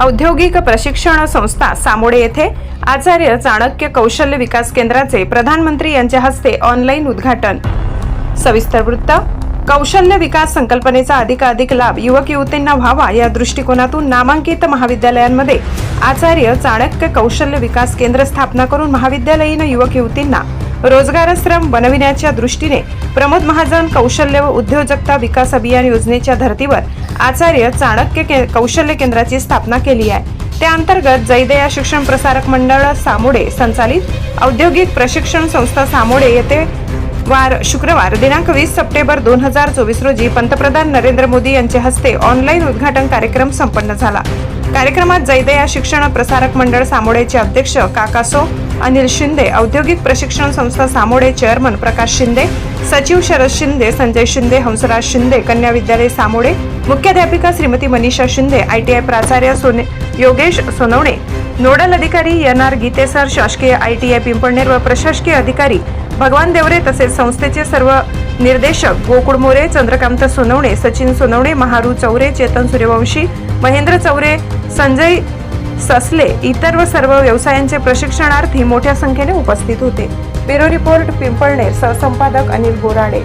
औद्योगिक प्रशिक्षण संस्था सामोडे येथे आचार्य चाणक्य कौशल्य विकास केंद्राचे प्रधानमंत्री यांच्या हस्ते ऑनलाईन उद्घाटन. सविस्तर वृत्त कौशल्य विकास संकल्पनेचा अधिकाधिक लाभ युवक युवतींना व्हावा या दृष्टिकोनातून नामांकित महाविद्यालयांमध्ये आचार्य चाणक्य कौशल्य विकास केंद्र स्थापना करून महाविद्यालयीन युवक युवतींना रोजगारश्रम बनविण्याच्या दृष्टीने प्रमोद महाजन कौशल्य व उद्योजकता विकास अभियान योजनेच्या धर्तीवर आचार्य चाणक्य के- कौशल्य केंद्राची स्थापना केली आहे. त्या अंतर्गत जैदया शिक्षण प्रसारक मंडळ सामोडे संचालित औद्योगिक प्रशिक्षण संस्था सामोडे येथे वार शुक्रवार दिनांक वीस सप्टेंबर दोन हजार चोवीस रोजी पंतप्रधान नरेंद्र मोदी यांच्या हस्ते ऑनलाईन उद्घाटन कार्यक्रम संपन्न झाला. कार्यक्रमात जैदया शिक्षण प्रसारक मंडळ सामोडेचे अध्यक्ष काकासो अनिल शिंदे औद्योगिक प्रशिक्षण संस्था सामोडे चेअरमन प्रकाश शिंदे सचिव शरद शिंदे संजय शिंदे हंसराज शिंदे कन्या विद्यालय सामोडे मुख्याध्यापिका श्रीमती मनीषा शिंदे आयटीआय प्राचार्य सोने योगेश सोनवणे नोडल अधिकारी एन आर गीतेसर शासकीय आयटीआय पिंपळनेर व प्रशासकीय अधिकारी भगवान देवरे तसेच संस्थेचे सर्व निर्देशक गोकुळ मोरे चंद्रकांत सोनवणे सचिन सोनवणे महारू चौरे चेतन सूर्यवंशी महेंद्र चौरे संजय ससले इतर व सर्व व्यवसायांचे प्रशिक्षणार्थी मोठ्या संख्येने उपस्थित होते. ब्युरो रिपोर्ट पिंपळनेर सहसंपादक अनिल बोराडे